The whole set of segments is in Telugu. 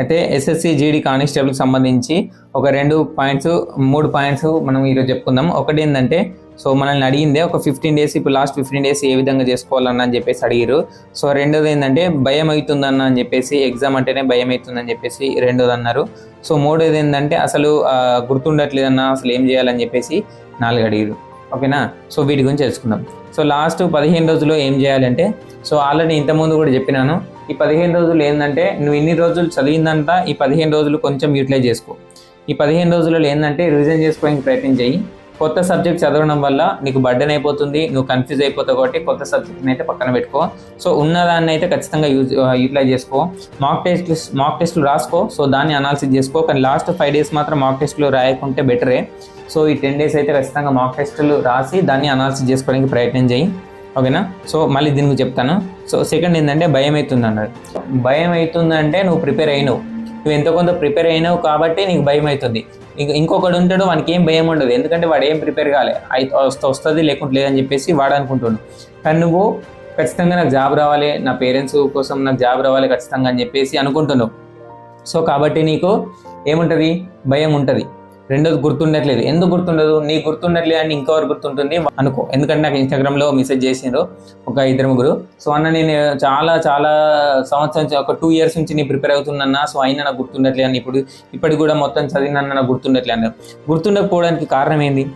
అయితే ఎస్ఎస్సి జీడీ కానిస్టేబుల్కి సంబంధించి ఒక రెండు పాయింట్స్ మూడు పాయింట్స్ మనం ఈరోజు చెప్పుకుందాం. ఒకటి ఏంటంటే సో మనల్ని అడిగిందే ఒక ఫిఫ్టీన్ డేస్ ఇప్పుడు లాస్ట్ ఫిఫ్టీన్ డేస్ ఏ విధంగా చేసుకోవాలన్న అని చెప్పేసి అడిగారు సో రెండోది ఏంటంటే భయం అవుతుందన్న అని చెప్పేసి ఎగ్జామ్ అంటేనే భయం అవుతుందని చెప్పేసి రెండోది అన్నారు. సో మూడోది ఏంటంటే అసలు గుర్తుండట్లేదన్న అసలు ఏం చేయాలని చెప్పేసి నాలుగు అడిగారు ఓకేనా? సో వీటి గురించి తెలుసుకుందాం. సో లాస్ట్ పదిహేను రోజుల్లో ఏం చేయాలంటే సో ఆల్రెడీ ఇంతకుముందు కూడా చెప్పినాను ఈ పదిహేను రోజులు ఏంటంటే నువ్వు ఇన్ని రోజులు చదివిందంతా ఈ పదిహేను రోజులు కొంచెం యూటిలైజ్ చేసుకో. ఈ పదిహేను రోజుల్లో ఏంటంటే రివిజన్ చేసుకోవడానికి ప్రయత్నం చేయి. కొత్త సబ్జెక్ట్ చదవడం వల్ల నీకు బర్డెన్ అయిపోతుంది నువ్వు కన్ఫ్యూజ్ అయిపోతావు కాబట్టి కొత్త సబ్జెక్ట్ని అయితే పక్కన పెట్టుకో. సో ఉన్నదాన్ని అయితే ఖచ్చితంగా యూజ్ యూటిలైజ్ చేసుకో. మాక్ టెస్ట్ మాక్ టెస్ట్లు రాసుకో. సో దాన్ని అనాలిసిస్ చేసుకో. కానీ లాస్ట్ ఫైవ్ డేస్ మాత్రం మాక్ టెస్ట్లు రాయకుంటే బెటరే సో ఈ టెన్ డేస్ అయితే ఖచ్చితంగా మాక్ టెస్టులు రాసి దాన్ని అనాలిసిస్ చేసుకోవడానికి ప్రయత్నం చేయి. ఓకేనా? సో మళ్ళీ దీని గురించి చెప్తాను. సో సెకండ్ ఏంటంటే భయం అవుతుంది అన్నాడు. భయం అవుతుందంటే నువ్వు ప్రిపేర్ అయినావు. నువ్వు ఎంత కొంత ప్రిపేర్ అయినావు కాబట్టి నీకు భయం అవుతుంది. ఇంకొకడు ఉంటాడు వానికి ఏం భయం ఉండదు. ఎందుకంటే వాడు ఏం ప్రిపేర్ కాలే. అయితే వస్త- వస్తుంది లేకుంటే లేదని చెప్పేసి వాడు అనుకుంటాడు కానీ నువ్వు ఖచ్చితంగా నాకు జాబ్ రావాలి నా పేరెంట్స్ కోసం నాకు జాబ్ రావాలి ఖచ్చితంగా అని చెప్పేసి అనుకుంటున్నావు. సో కాబట్టి నీకు ఏముంటుంది? భయం ఉంటుంది. రెండోది గుర్తుండట్లేదు. ఎందుకు గుర్తుండదు? నీకు గుర్తుండట్లేదు అని ఇంకెవరు గుర్తుంటుంది? అనుకో. ఎందుకంటే నాకు ఇన్స్టాగ్రామ్లో మెసేజ్ చేసిండ్రు ఒక ఇద్దరు ముగ్గురు. సో అన్న నేను చాలా చాలా సంవత్సరం ఒక టూ ఇయర్స్ నుంచి నేను ప్రిపేర్ అవుతున్నా సో అయినా నాకు గుర్తుండట్లేదు అని ఇప్పుడు ఇప్పటికి కూడా మొత్తం చదివినా నాకు గుర్తుండట్లేదు అన్నారు. గుర్తుండకపోవడానికి కారణం ఏంది?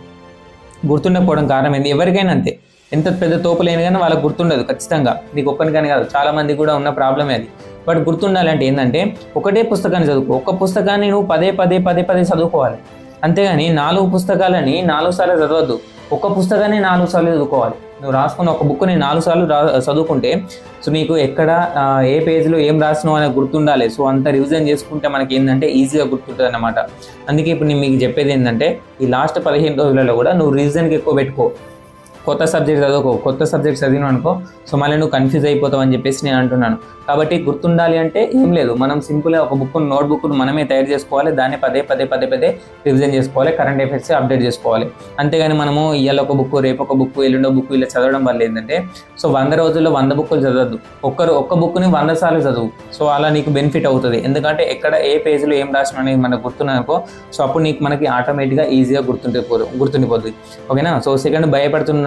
గుర్తుండకపోవడం కారణం ఏంది? ఎవరికైనా అంతే. ఎంత పెద్ద తోపలేని కానీ వాళ్ళకి గుర్తుండదు ఖచ్చితంగా. నీకు ఒక్కరికని కాదు. చాలామంది కూడా ఉన్న ప్రాబ్లమే అది. బట్ గుర్తుండాలంటే ఏంటంటే ఒకటే పుస్తకాన్ని చదువుకో. ఒక పుస్తకాన్ని నువ్వు పదే పదే పదే పదే చదువుకోవాలి. అంతేగాని నాలుగు పుస్తకాలని నాలుగు సార్లు చదవద్దు. ఒక పుస్తకాన్ని నాలుగు సార్లు చదువుకోవాలి. నువ్వు రాసుకున్న ఒక బుక్ని నాలుగు సార్లు రా చదువుకుంటే సో నీకు ఎక్కడ ఏ పేజ్లో ఏం రాసినావు అనేది గుర్తుండాలి. సో అంత రివిజన్ చేసుకుంటే మనకి ఏంటంటే ఈజీగా గుర్తుంటుంది అన్నమాట అందుకే ఇప్పుడు నేను మీకు చెప్పేది ఏంటంటే ఈ లాస్ట్ పదిహేను రోజులలో కూడా నువ్వు రివిజన్కి ఎక్కువ పెట్టుకో. కొత్త సబ్జెక్ట్ చదువుకో కొత్త సబ్జెక్ట్ చదివిన అనుకో సో మళ్ళీ నువ్వు కన్ఫ్యూజ్ అయిపోతావు అని చెప్పేసి నేను అంటున్నాను. కాబట్టి గుర్తుండాలి అంటే ఏం లేదు. మనం సింపుల్గా ఒక బుక్ నోట్ బుక్ మనమే తయారు చేసుకోవాలి. దాన్ని పదే పదే పదే పదే రివిజన్ చేసుకోవాలి. కరెంట్ అఫైర్స్ అప్డేట్ చేసుకోవాలి. అంతేగాని మనము ఇవాళ ఒక బుక్ రేపు ఒక బుక్ ఎల్లుండో బుక్ ఇలా చదవడం వల్ల ఏంటంటే సో వంద రోజుల్లో వంద బుక్కులు చదవద్దు. ఒక్కరు ఒక్క బుక్ని వంద సార్లు చదువు. సో అలా నీకు బెనిఫిట్ అవుతుంది. ఎందుకంటే ఎక్కడ ఏ పేజ్లో ఏం రాసిన అనేది మనకు గుర్తున్నానుకో సో అప్పుడు నీకు మనకి ఆటోమేటిక్గా ఈజీగా గుర్తుంటే గుర్తుండిపోతుంది ఓకేనా? సో సెకండ్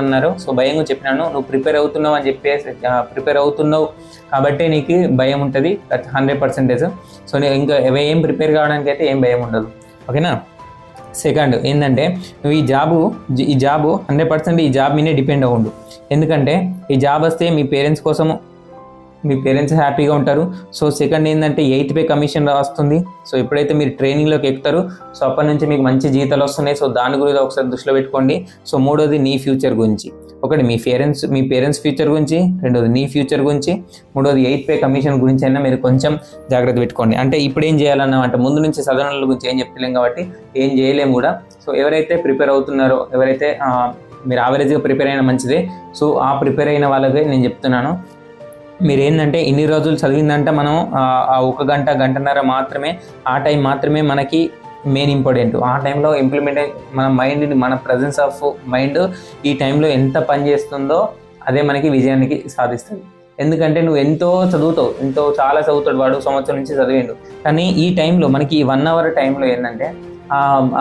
అన్నారు సో భయంగా చెప్పినాను నువ్వు ప్రిపేర్ అవుతున్నావు అని చెప్పేసి ప్రిపేర్ అవుతున్నావు కాబట్టి నీకు భయం ఉంటుంది. హండ్రెడ్ పర్సెంటేజ్ సో నేను ఇంకా ఏం ప్రిపేర్ కావడానికి అయితే ఏం భయం ఉండదు. ఓకేనా? సెకండ్ ఏంటంటే నువ్వు ఈ జాబు ఈ జాబు హండ్రెడ్ పర్సెంట్ ఈ జాబ్ మీదే డిపెండ్ అవ్వండు. ఎందుకంటే ఈ జాబ్ వస్తే మీ పేరెంట్స్ కోసము మీ పేరెంట్స్ హ్యాపీగా ఉంటారు. సో సెకండ్ ఏంటంటే ఎయిత్ పే కమిషన్ వస్తుంది సో ఎప్పుడైతే మీరు ట్రైనింగ్లోకి ఎక్కుతారు సో అప్పటి నుంచి మీకు మంచి జీతాలు వస్తున్నాయి. సో దాని గురించి ఒకసారి దృష్టిలో పెట్టుకోండి. సో మూడోది నీ ఫ్యూచర్ గురించి. ఒకటి మీ పేరెంట్స్ మీ పేరెంట్స్ ఫ్యూచర్ గురించి. రెండోది నీ ఫ్యూచర్ గురించి. మూడోది ఎయిత్ పే కమిషన్ గురించి అయినా మీరు కొంచెం జాగ్రత్త పెట్టుకోండి. అంటే ఇప్పుడు ఏం చేయాలన్నా అంటే ముందు నుంచి చదవడం గురించి ఏం చెప్తలేం కాబట్టి ఏం చేయలేము కూడా. సో ఎవరైతే ప్రిపేర్ అవుతున్నారో ఎవరైతే మీరు యావరేజ్గా ప్రిపేర్ అయినా మంచిదే. సో ఆ ప్రిపేర్ అయిన వాళ్ళకే నేను చెప్తున్నాను. మీరు ఏంటంటే ఇన్ని రోజులు చదివిందంటే మనం ఆ ఒక గంట గంటన్నర మాత్రమే ఆ టైం మాత్రమే మనకి మెయిన్ ఇంపార్టెంట్. ఆ టైంలో ఇంప్లిమెంట్ మన మైండ్ని మన ప్రజెన్స్ ఆఫ్ మైండ్ ఈ టైంలో ఎంత పని చేస్తుందో అదే మనకి విజయానికి సాధిస్తుంది. ఎందుకంటే నువ్వు ఎంతో చదువుతావు ఎంతో చాలా చదువుతాడు వాడు సంవత్సరం నుంచి చదివిండు. కానీ ఈ టైంలో మనకి ఈ వన్ అవర్ టైంలో ఏంటంటే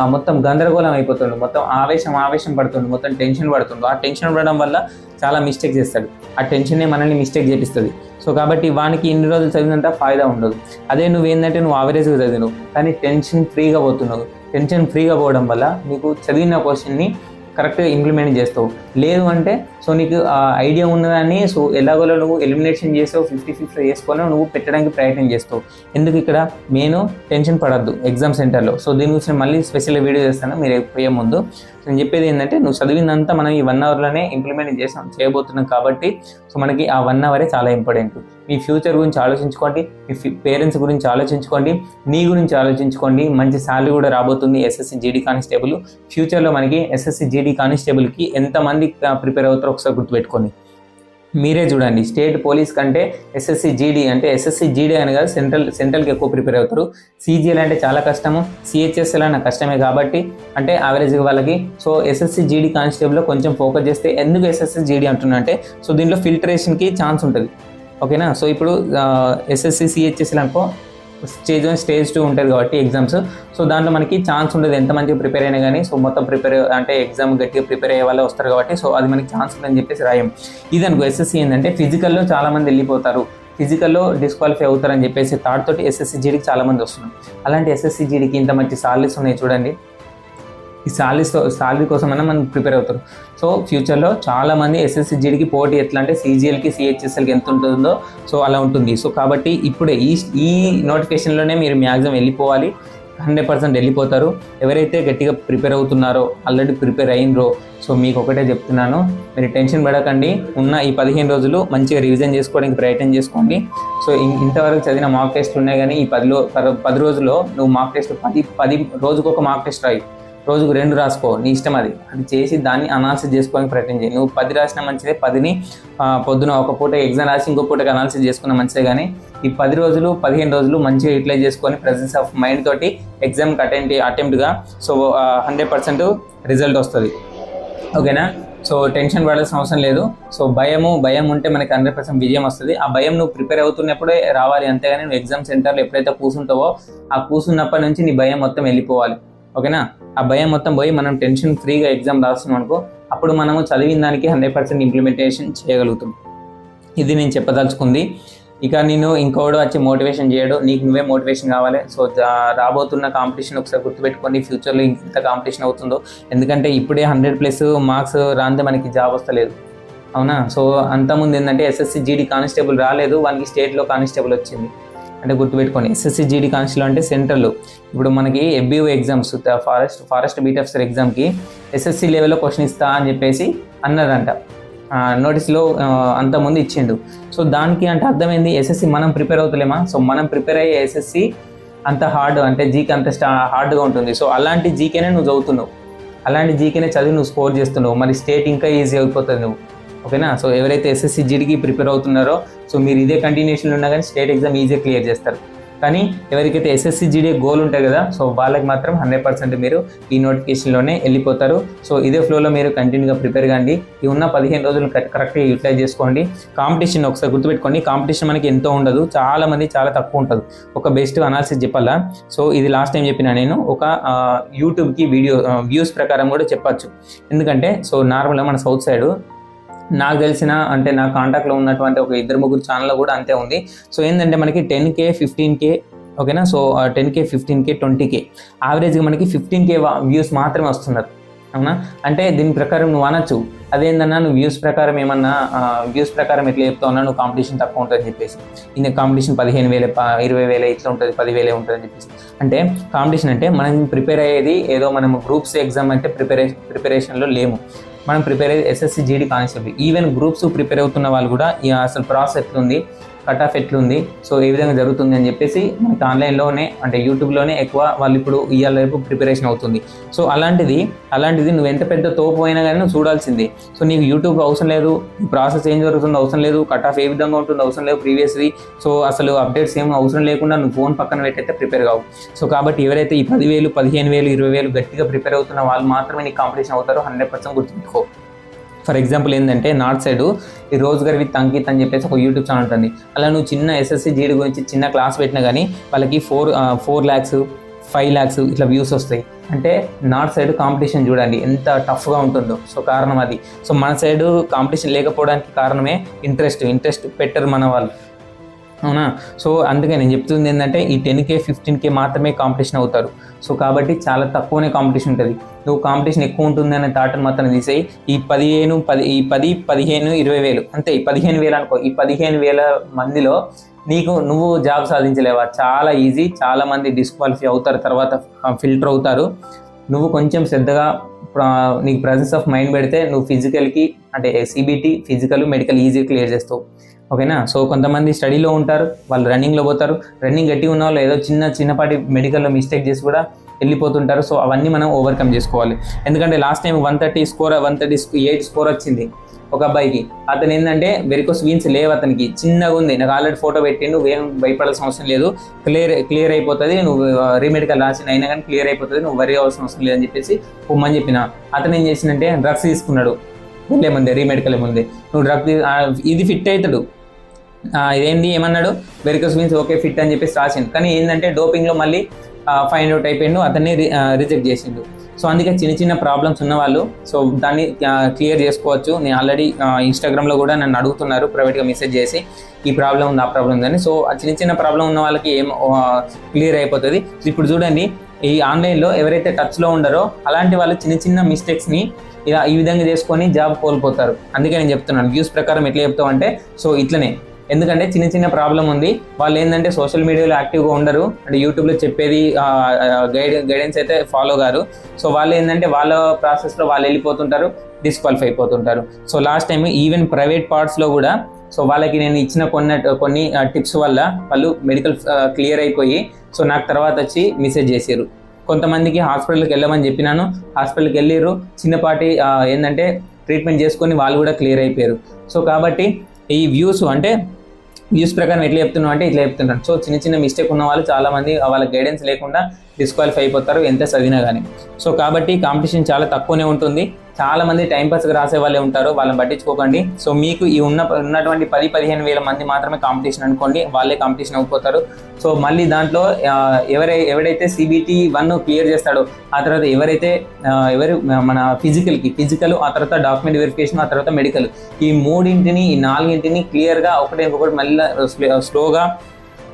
మొత్తం గందరగోళం అయిపోతుండు. మొత్తం ఆవేశం ఆవేశం పడుతుండు. మొత్తం టెన్షన్ పడుతుండు. ఆ టెన్షన్ పడడం వల్ల చాలా మిస్టేక్ చేస్తాడు. ఆ టెన్షనే మనల్ని మిస్టేక్ చేపిస్తుంది. సో కాబట్టి వానికి ఇన్ని రోజులు చదివినంత ఫాయిదా ఉండదు. అదే నువ్వు ఏంటంటే నువ్వు యావరేజ్గా చదివినావు. కానీ టెన్షన్ ఫ్రీగా పోతున్నావు. టెన్షన్ ఫ్రీగా పోవడం వల్ల నీకు చదివిన క్వశ్చన్ని కరెక్ట్గా ఇంప్లిమెంట్ చేస్తావు. లేదు అంటే సో నీకు ఆ ఐడియా ఉన్నదాన్ని సో ఎలాగోలో నువ్వు ఎలిమినేషన్ చేసావు ఫిఫ్టీ ఫిఫ్టీ చేసుకోవాలో నువ్వు పెట్టడానికి ప్రయత్నం చేస్తావు. ఎందుకు ఇక్కడ? మెయిన్ టెన్షన్ పడద్దు ఎగ్జామ్ సెంటర్లో సో దీని గురించి మళ్ళీ స్పెషల్ వీడియో చేస్తాను మీరు పోయే ముందు. నేను చెప్పేది ఏంటంటే నువ్వు చదివిందంతా మనం ఈ వన్ అవర్లోనే ఇంప్లిమెంట్ చేసాం చేయబోతున్నాం కాబట్టి సో మనకి ఆ వన్ అవరే చాలా ఇంపార్టెంట్ మీ ఫ్యూచర్ గురించి ఆలోచించుకోండి మీ పేరెంట్స్ గురించి ఆలోచించుకోండి నీ గురించి ఆలోచించుకోండి. మంచి శాలరీ కూడా రాబోతుంది ఎస్ఎస్సి జీడీ కానిస్టేబుల్ ఫ్యూచర్లో మనకి ఎస్ఎస్సి జీడీ కానిస్టేబుల్కి ఎంతమంది ప్రిపేర్ అవుతారో ఒకసారి గుర్తుపెట్టుకోండి. మీరే చూడండి. స్టేట్ పోలీస్ కంటే ఎస్ఎస్సి జీడీ అంటే ఎస్ఎస్సి జీడీ అని కాదు సెంట్రల్ సెంట్రల్కి ఎక్కువ ప్రిపేర్ అవుతారు. సీజీఎల్ అంటే చాలా కష్టము. సిహెచ్ఎస్ఎల్ అన్న కష్టమే కాబట్టి అంటే యావరేజ్గా వాళ్ళకి. సో ఎస్ఎస్సి జీడీ కానిస్టేబుల్లో కొంచెం ఫోకస్ చేస్తే ఎందుకు ఎస్ఎస్సి జీడీ అంటున్నా అంటే సో దీంట్లో ఫిల్టరేషన్కి ఛాన్స్ ఉంటుంది. ఓకేనా? సో ఇప్పుడు ఎస్ఎస్సి సిహెచ్ఎస్ఎల్ అనుకో స్టేజ్ వన్ స్టేజ్ టూ ఉంటుంది కాబట్టి ఎగ్జామ్స్ సో దాంట్లో మనకి ఛాన్స్ ఉండదు ఎంత మంచిగా ప్రిపేర్ అయినా కానీ. సో మొత్తం ప్రిపేర్ అంటే ఎగ్జామ్ గట్టిగా ప్రిపేర్ అయ్యే వాళ్ళే వస్తారు కాబట్టి. సో అది మనకి ఛాన్స్ ఉందని చెప్పేసి రాయం. ఇది అనుకో ఎస్ఎస్సి ఏంటంటే ఫిజికల్లో చాలామంది వెళ్ళిపోతారు. ఫిజికల్లో డిస్క్వాలిఫై అవుతారని చెప్పేసి థాట్ తోటి ఎస్ఎస్సి జీడీకి చాలామంది వస్తున్నారు. అలాంటి ఎస్ఎస్సి జీడీకి ఇంత మంచి సాలరీస్ ఉన్నాయి చూడండి. ఈ శాలరీ శాలరీ కోసమైనా మనం ప్రిపేర్ అవుతారు. సో ఫ్యూచర్లో చాలా మంది ఎస్ఎస్సి పోటీ ఎట్లా అంటే సీజీఎల్కి సిహెచ్ఎస్ఎల్కి ఎంత ఉంటుందో సో అలా ఉంటుంది. సో కాబట్టి ఇప్పుడే ఈ ఈ నోటిఫికేషన్లోనే మీరు మ్యాక్సిమం వెళ్ళిపోవాలి. హండ్రెడ్ పర్సెంట్ వెళ్ళిపోతారు. ఎవరైతే గట్టిగా ప్రిపేర్ అవుతున్నారో ఆల్రెడీ ప్రిపేర్ అయినరో సో మీకు ఒకటే చెప్తున్నాను. మీరు టెన్షన్ పడకండి. ఉన్న ఈ పదిహేను రోజులు మంచిగా రివిజన్ చేసుకోవడానికి ప్రయత్నం చేసుకోండి. సో ఇం- ఇంతవరకు చదివిన మాక్ టెస్ట్లు ఉన్నాయి కానీ ఈ పదిలో పద- పది రోజుల్లో నువ్వు మాక్ టెస్ట్ పది పది రోజుకు ఒక మాక్ టెస్ట్ రాయి. రోజుకు రెండు రాసుకో నీ ఇష్టం అది. అది చేసి దాన్ని అనాలిసిస్ చేసుకోవడానికి ప్రయత్నం చేయి. నువ్వు పది రాసిన మంచిదే పదిని పొద్దున ఒక పూట ఎగ్జామ్ రాసి ఇంకో పూటకి అనాలిసిస్ చేసుకున్న మంచిదే కానీ ఈ పది రోజులు పదిహేను రోజులు మంచిగా యూటిలైజ్ చేసుకొని ప్రెసెన్స్ ఆఫ్ మైండ్ తోటి ఎగ్జామ్కి అటెంప్ట్ అటెంప్ట్గా సో హండ్రెడ్ పర్సెంట్ రిజల్ట్ వస్తుంది. ఓకేనా సో టెన్షన్ పడాల్సిన అవసరం లేదు. సో భయము భయం ఉంటే మనకి హండ్రెడ్ పర్సెంట్ విజయం వస్తుంది. ఆ భయం నువ్వు ప్రిపేర్ అవుతున్నప్పుడే రావాలి. అంతేగాని నువ్వు ఎగ్జామ్ సెంటర్లో ఎప్పుడైతే కూర్చుంటావో ఆ కూర్చున్నప్పటి నుంచి నీ భయం మొత్తం వెళ్ళిపోవాలి. ఓకేనా ఆ భయం మొత్తం పోయి మనం టెన్షన్ ఫ్రీగా ఎగ్జామ్ రాస్తున్నాం అనుకో అప్పుడు మనము చదివిన దానికి హండ్రెడ్ పర్సెంట్ ఇంప్లిమెంటేషన్ చేయగలుగుతాం. ఇది నేను చెప్పదలుచుకుంది. ఇక నేను ఇంకోడు వచ్చి మోటివేషన్ చేయడు. నీకు నువ్వే మోటివేషన్ కావాలి. సో రాబోతున్న కాంపిటీషన్ ఒకసారి గుర్తుపెట్టుకొని ఫ్యూచర్లో ఇంత కాంపిటీషన్ అవుతుందో ఎందుకంటే ఇప్పుడే హండ్రెడ్ ప్లస్ మార్క్స్ రాందే మనకి జాబ్ వస్తలేదు. అవునా? సో అంతకుముందు ఏంటంటే ఎస్ఎస్సి జీడీ కానిస్టేబుల్ రాలేదు. వానికి స్టేట్లో కానిస్టేబుల్ వచ్చింది. అంటే గుర్తుపెట్టుకోండి ఎస్ఎస్సి జీడీ కాన్స్టిలో అంటే సెంట్రల్. ఇప్పుడు మనకి FBO exams forest forest beat officer ఎగ్జామ్కి ఎస్ఎస్సి లెవెల్లో క్వశ్చన్ ఇస్తా అని చెప్పేసి అన్నదంట నోటీస్లో అంతకుముందు ఇచ్చిండు. సో దానికి అంటే అర్థమైంది ఎస్ఎస్సి మనం ప్రిపేర్ అవుతలేమా? సో మనం ప్రిపేర్ అయ్యే ఎస్ఎస్సి అంత హార్డ్ అంటే జీకే అంత స్టా హార్డ్గా ఉంటుంది. సో అలాంటి జీకేనే నువ్వు చదువుతున్నావు. అలాంటి జీకేనే చదివి నువ్వు స్కోర్ చేస్తున్నావు. మరి స్టేట్ ఇంకా ఈజీ అయిపోతుంది. నువ్వు ఓకేనా? సో ఎవరైతే ఎస్ఎస్సి జీడికి ప్రిపేర్ అవుతున్నారో సో మీరు ఇదే కంటిన్యూషన్లో ఉన్నా కానీ స్టేట్ ఎగ్జామ్ ఈజీగా క్లియర్ చేస్తారు. కానీ ఎవరికైతే ఎస్ఎస్సి జీడీ గోల్ ఉంటాయి కదా సో వాళ్ళకి మాత్రం హండ్రెడ్ పర్సెంట్ మీరు ఈ నోటిఫికేషన్లోనే వెళ్ళిపోతారు. సో ఇదే ఫ్లోలో మీరు కంటిన్యూగా ప్రిపేర్ కండి. ఈ ఉన్న పదిహేను రోజులు కరెక్ట్గా యూటిలైజ్ చేసుకోండి. కాంపిటీషన్ ఒకసారి గుర్తుపెట్టుకోండి. కాంపిటీషన్ మనకి ఎంతో ఉండదు. చాలా మంది చాలా తక్కువ ఉంటుంది. ఒక బెస్ట్ అనాలిసిస్ చెప్పాలా? సో ఇది లాస్ట్ టైం చెప్పిన నేను. ఒక యూట్యూబ్కి వీడియో వ్యూస్ ప్రకారం కూడా చెప్పచ్చు. ఎందుకంటే సో నార్మల్గా మన సౌత్ సైడ్ నాకు తెలిసిన అంటే నా కాంటాక్ట్లో ఉన్నటువంటి ఒక ఇద్దరు ముగ్గురు ఛానల్లో కూడా అంతే ఉంది. సో ఏంటంటే మనకి టెన్ కే ఫిఫ్టీన్ కే ఓకేనా so ten K fifteen K twenty K యావరేజ్గా మనకి ఫిఫ్టీన్ కే వ్యూస్ మాత్రమే వస్తున్నారు. అవునా? అంటే దీని ప్రకారం నువ్వు అనొచ్చు. అదేందన్నా నువ్వు వ్యూస్ ప్రకారం ఏమన్నా వ్యూస్ ప్రకారం ఎట్లా చెప్తావున్నా నువ్వు కాంపిటీషన్ తక్కువ ఉంటుందని చెప్పేసి. ఇంత కాంపిటీషన్ పదిహేను వేలే ఇరవై వేలే ఇట్లా ఉంటుంది పదివేలే ఉంటుంది అని చెప్పేసి. అంటే కాంపిటీషన్ అంటే మనం ప్రిపేర్ అయ్యేది ఏదో మనం గ్రూప్స్ ఎగ్జామ్ అంటే ప్రిపేరే ప్రిపరేషన్లో లేము. మనం ప్రిపేర్ అయ్యి SSC GD constable. Even groups prepare అవుతున్న వాళ్ళు కూడా అసలు ప్రాసెస్ ఎట్లుంది కట్ ఆఫ్ ఎట్లుంది? సో ఏ విధంగా జరుగుతుంది అని చెప్పేసి మనకి ఆన్లైన్లోనే అంటే యూట్యూబ్లోనే ఎక్కువ వాళ్ళు ఇప్పుడు ఇవాళ రేపు ప్రిపరేషన్ అవుతుంది. సో అలాంటిది అలాంటిది నువ్వు ఎంత పెద్ద తోపు అయినా కానీ నువ్వు చూడాల్సిందే. సో నీకు యూట్యూబ్ అవసరం లేదు ప్రాసెస్ ఏం జరుగుతుందో అవసరం లేదు కట్ ఆఫ్ ఏ విధంగా ఉంటుందో అవసరం లేదు ప్రీవియస్వి సో అసలు అప్డేట్స్ ఏం అవసరం లేకుండా నువ్వు ఫోన్ పక్కన పెట్టయితే ప్రిపేర్ కావు. సో కాబట్టి ఎవరైతే ఈ పదివేలు పదిహేను వేలు ఇరవై వేలు గట్టిగా ప్రిపేర్ అవుతున్న వాళ్ళు మాత్రమే నీకు కాంపిటీషన్ అవుతారో హండ్రెడ్ పర్సెంట్ గుర్తుపెట్టుకో. ఫర్ ఎగ్జాంపుల్ ఏంటంటే నార్త్ సైడ్ ఈ రోజుగారి విత్ అంకిత్ అని చెప్పేసి ఒక యూట్యూబ్ ఛానల్ ఉంటుంది. అలా నువ్వు చిన్న ఎస్ఎస్సి జీడి గురించి చిన్న క్లాస్ పెట్టినా కానీ వాళ్ళకి four four lakhs five lakhs ఇట్లా వ్యూస్ వస్తాయి. అంటే నార్త్ సైడ్ కాంపిటీషన్ చూడండి ఎంత టఫ్గా ఉంటుందో. సో కారణం అది. సో మన సైడ్ కాంపిటీషన్ లేకపోవడానికి కారణమే ఇంట్రెస్ట్. ఇంట్రెస్ట్ పెట్టరు మన వాళ్ళు. అవునా? సో అందుకే నేను చెప్తుంది ఏంటంటే ఈ టెన్ కే ఫిఫ్టీన్ కే మాత్రమే కాంపిటీషన్ అవుతారు. సో కాబట్టి చాలా తక్కువనే కాంపిటీషన్ ఉంటుంది. నువ్వు కాంపిటీషన్ ఎక్కువ ఉంటుంది అనే థాట్ని మాత్రం తీసేయి. ఈ పదిహేను పది ఈ పది పదిహేను ఇరవై వేలు. అంతే ఈ పదిహేను వేలు అనుకో ఈ పదిహేను వేల మందిలో నీకు నువ్వు జాబ్ సాధించలేవా? చాలా ఈజీ చాలా మంది డిస్క్వాలిఫై అవుతారు తర్వాత ఫిల్టర్ అవుతారు. నువ్వు కొంచెం శ్రద్ధగా నీకు ప్రజెన్స్ ఆఫ్ మైండ్ పెడితే నువ్వు ఫిజికల్కి అంటే CBT physical medical easy clear చేస్తావు. ఓకేనా? సో కొంతమంది స్టడీలో ఉంటారు వాళ్ళు రన్నింగ్లో పోతారు. రన్నింగ్ గట్టి ఉన్న వాళ్ళు ఏదో చిన్న చిన్నపాటి మెడికల్లో మిస్టేక్ చేసి కూడా వెళ్ళిపోతుంటారు. సో అవన్నీ మనం ఓవర్కమ్ చేసుకోవాలి. ఎందుకంటే last time one thirty score one thirty eight score వచ్చింది. ఒక అబ్బాయికి. అతను ఏంటంటే వెరికోస్ వీన్స్ లేవు అతనికి. చిన్నగా ఉంది. నాకు ఆల్రెడీ ఫోటో పెట్టిండు. నువ్వు ఏం భయపడాల్సిన అవసరం లేదు. క్లియర్ క్లియర్ అయిపోతుంది. నువ్వు రీమెడికల్ రాసిన అయినా కానీ క్లియర్ అయిపోతుంది. నువ్వు వరి అవసరం అవసరం లేదని చెప్పేసి పొమ్మని చెప్పిన. అతను ఏం చేసిందంటే డ్రగ్స్ తీసుకున్నాడు. ఏముంది ముందే రీమెడికల్ ముందే. నువ్వు డ్రగ్ ఇది ఫిట్ అవుతాడు ఇదేంది? ఇదేంటి ఏమన్నాడు? వెరికస్ మీన్స్ ఓకే ఫిట్ అని చెప్పేసి రాసిండు. కానీ ఏంటంటే డోపింగ్లో మళ్ళీ ఫైండ్ అవుట్ అయిపోయిండు. అతన్ని రిజెక్ట్ చేసిండు. సో అందుకే చిన్న చిన్న ప్రాబ్లమ్స్ ఉన్న వాళ్ళు సో దాన్ని క్లియర్ చేసుకోవచ్చు. నేను ఆల్రెడీ ఇన్స్టాగ్రామ్లో కూడా నన్ను అడుగుతున్నారు ప్రైవేట్గా మెసేజ్ చేసి ఈ ప్రాబ్లం ఉంది ఆ ప్రాబ్లం ఉందని సో ఆ చిన్న చిన్న ప్రాబ్లం ఉన్న వాళ్ళకి ఏం క్లియర్ అయిపోతుంది. ఇప్పుడు చూడండి ఈ ఆన్లైన్లో ఎవరైతే టచ్లో ఉండరో అలాంటి వాళ్ళు చిన్న చిన్న మిస్టేక్స్ని ఇలా ఈ విధంగా చేసుకొని జాబ్ కోల్పోతారు. అందుకే నేను చెప్తున్నాను వ్యూస్ ప్రకారం ఎట్లా చెప్తాం అంటే సో ఇట్లనే ఎందుకంటే చిన్న చిన్న ప్రాబ్లం ఉంది. వాళ్ళు ఏంటంటే సోషల్ మీడియాలో యాక్టివ్గా ఉండరు. అంటే యూట్యూబ్లో చెప్పేది గైడ్ గైడెన్స్ అయితే ఫాలో గారు. సో వాళ్ళు ఏంటంటే వాళ్ళ ప్రాసెస్లో వాళ్ళు వెళ్ళిపోతుంటారు disqualify అయిపోతుంటారు. So last time even private పార్ట్స్లో కూడా సో వాళ్ళకి నేను ఇచ్చిన కొన్ని కొన్ని టిప్స్ వల్ల వాళ్ళు మెడికల్ క్లియర్ అయిపోయి సో నాకు తర్వాత వచ్చి మెసేజ్ చేశారు కొంతమందికి హాస్పిటల్కి వెళ్ళమని చెప్పినాను. హాస్పిటల్కి వెళ్ళిర్రు. చిన్నపాటి ఏంటంటే ట్రీట్మెంట్ చేసుకొని వాళ్ళు కూడా క్లియర్ అయిపోయారు. సో కాబట్టి ఈ వ్యూస్ అంటే వ్యూస్ ప్రకారం ఎట్లా చెప్తున్నాం అంటే ఇట్లా చెప్తుంటారు. సో చిన్న చిన్న మిస్టేక్ ఉన్న వాళ్ళు చాలా మంది వాళ్ళ గైడెన్స్ లేకుండా డిస్క్వాలిఫై అయిపోతారు ఎంత చదివినా కానీ సో కాబట్టి కాంపిటీషన్ చాలా తక్కువనే ఉంటుంది. చాలా మంది టైం రాసే వాళ్ళే ఉంటారు వాళ్ళని పట్టించుకోకండి. సో మీకు ఈ ఉన్న ఉన్నటువంటి పది పదిహేను వేల మంది మాత్రమే కాంపిటీషన్ అనుకోండి వాళ్ళే కాంపిటీషన్ అయిపోతారు. సో మళ్ళీ దాంట్లో ఎవరై ఎవడైతే సిబిటి వన్ క్లియర్ చేస్తాడో ఆ తర్వాత ఎవరైతే ఎవరు మన ఫిజికల్కి ఫిజికల్ ఆ తర్వాత డాక్యుమెంట్ వెరిఫికేషన్ ఆ తర్వాత మెడికల్ ఈ మూడింటిని ఈ నాలుగింటిని క్లియర్గా ఒకటి ఇంకొకటి మళ్ళీ స్లోగా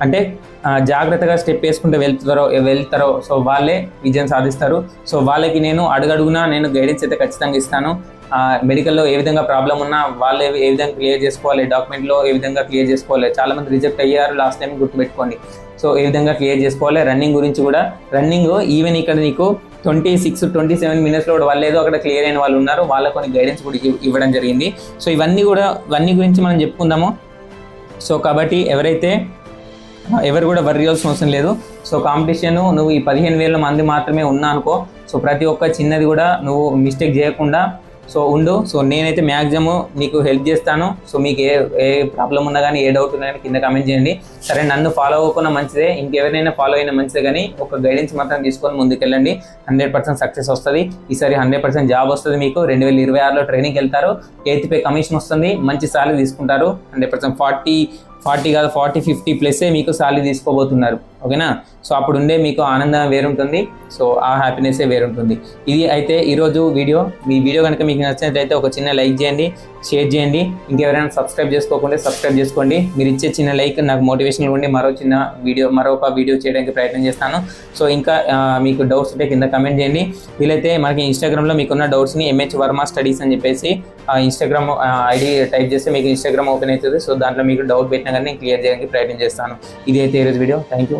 అంటే జాగ్రత్తగా స్టెప్ వేసుకుంటూ వెళ్తారో వెళ్తారో సో వాళ్ళే విజయం సాధిస్తారు. సో వాళ్ళకి నేను అడుగడుగునా నేను గైడెన్స్ అయితే ఖచ్చితంగా ఇస్తాను. మెడికల్లో ఏ విధంగా ప్రాబ్లం ఉన్నా వాళ్ళు ఏ- విధంగా క్లియర్ చేసుకోవాలి డాక్యుమెంట్లో ఏ విధంగా క్లియర్ చేసుకోవాలి. చాలా మంది రిజెక్ట్ అయ్యారు లాస్ట్ టైం గుర్తుపెట్టుకోండి. సో ఏ విధంగా క్లియర్ చేసుకోవాలి రన్నింగ్ గురించి కూడా. రన్నింగ్ ఈవెన్ ఇక్కడ నీకు ట్వంటీ సిక్స్ ట్వంటీ సెవెన్ మినిట్స్లో కూడా వాళ్ళు ఏదో అక్కడ క్లియర్ అయిన వాళ్ళు ఉన్నారు వాళ్ళకి కొన్ని గైడెన్స్ కూడా ఇవ్వడం జరిగింది. సో ఇవన్నీ కూడా ఇవన్నీ గురించి మనం చెప్పుకుందాము. సో కాబట్టి ఎవరైతే ఎవరు కూడా వర్రీ చేయాల్సిన అవసరం లేదు. సో కాంపిటీషన్ నువ్వు ఈ పదిహేను వేల మంది మాత్రమే ఉన్నా అనుకో సో ప్రతి ఒక్క చిన్నది కూడా నువ్వు మిస్టేక్ చేయకుండా సో ఉండు. సో నేనైతే మ్యాక్సిమం నీకు హెల్ప్ చేస్తాను. సో మీకు ఏ ఏ ప్రాబ్లం ఉన్నా కానీ ఏ డౌట్ ఉన్నా కానీ కింద కమెంట్ చేయండి. సరే నన్ను ఫాలో అవ్వకుండా మంచిదే. ఇంకెవరైనా ఫాలో అయినా మంచిదే కానీ ఒక గైడెన్స్ మాత్రం తీసుకొని ముందుకెళ్ళండి. హండ్రెడ్ పర్సెంట్ సక్సెస్ వస్తుంది. ఈసారి హండ్రెడ్ పర్సెంట్ జాబ్ వస్తుంది మీకు. రెండు వేల ఇరవై ఆరులో ట్రైనింగ్ వెళ్తారు. ఎయిత్ పే కమిషన్ వస్తుంది. మంచి సాలరీ తీసుకుంటారు. హండ్రెడ్ పర్సెంట్ ఫార్టీ ఫార్టీ కాదు ఫార్టీ ఫిఫ్టీ ప్లస్సే మీకు శాలరీ తీసుకోబోతున్నారు. ఓకేనా? సో అప్పుడు ఉండే మీకు ఆనందం వేరుంటుంది. సో ఆ హ్యాపీనెస్సే వేరుంటుంది. ఇది అయితే ఈరోజు వీడియో. మీ వీడియో కనుక మీకు నచ్చినట్లయితే ఒక చిన్న లైక్ చేయండి షేర్ చేయండి. ఇంకెవరైనా సబ్స్క్రైబ్ చేసుకోకుండా సబ్స్క్రైబ్ చేసుకోండి. మీరు ఇచ్చే చిన్న లైక్ నాకు మోటివేషన్ ఉండి మరో చిన్న వీడియో మరొక వీడియో చేయడానికి ప్రయత్నం చేస్తాను. సో ఇంకా మీకు డౌట్స్ ఉంటే కింద కమెంట్ చేయండి. వీలైతే మనకి ఇన్స్టాగ్రామ్లో మీకున్న డౌట్స్ని ఎంహెచ్ వర్మ స్టడీస్ అని చెప్పేసి ఇన్స్టాగ్రామ్ ఐడి టైప్ చేస్తే మీకు ఇన్స్టాగ్రామ్ ఓపెన్ అవుతుంది. సో దాంట్లో మీకు డౌట్ పెట్టినా కానీ నేను క్లియర్ చేయడానికి ప్రయత్నం చేస్తాను. ఇది అయితే ఈరోజు video. Thank you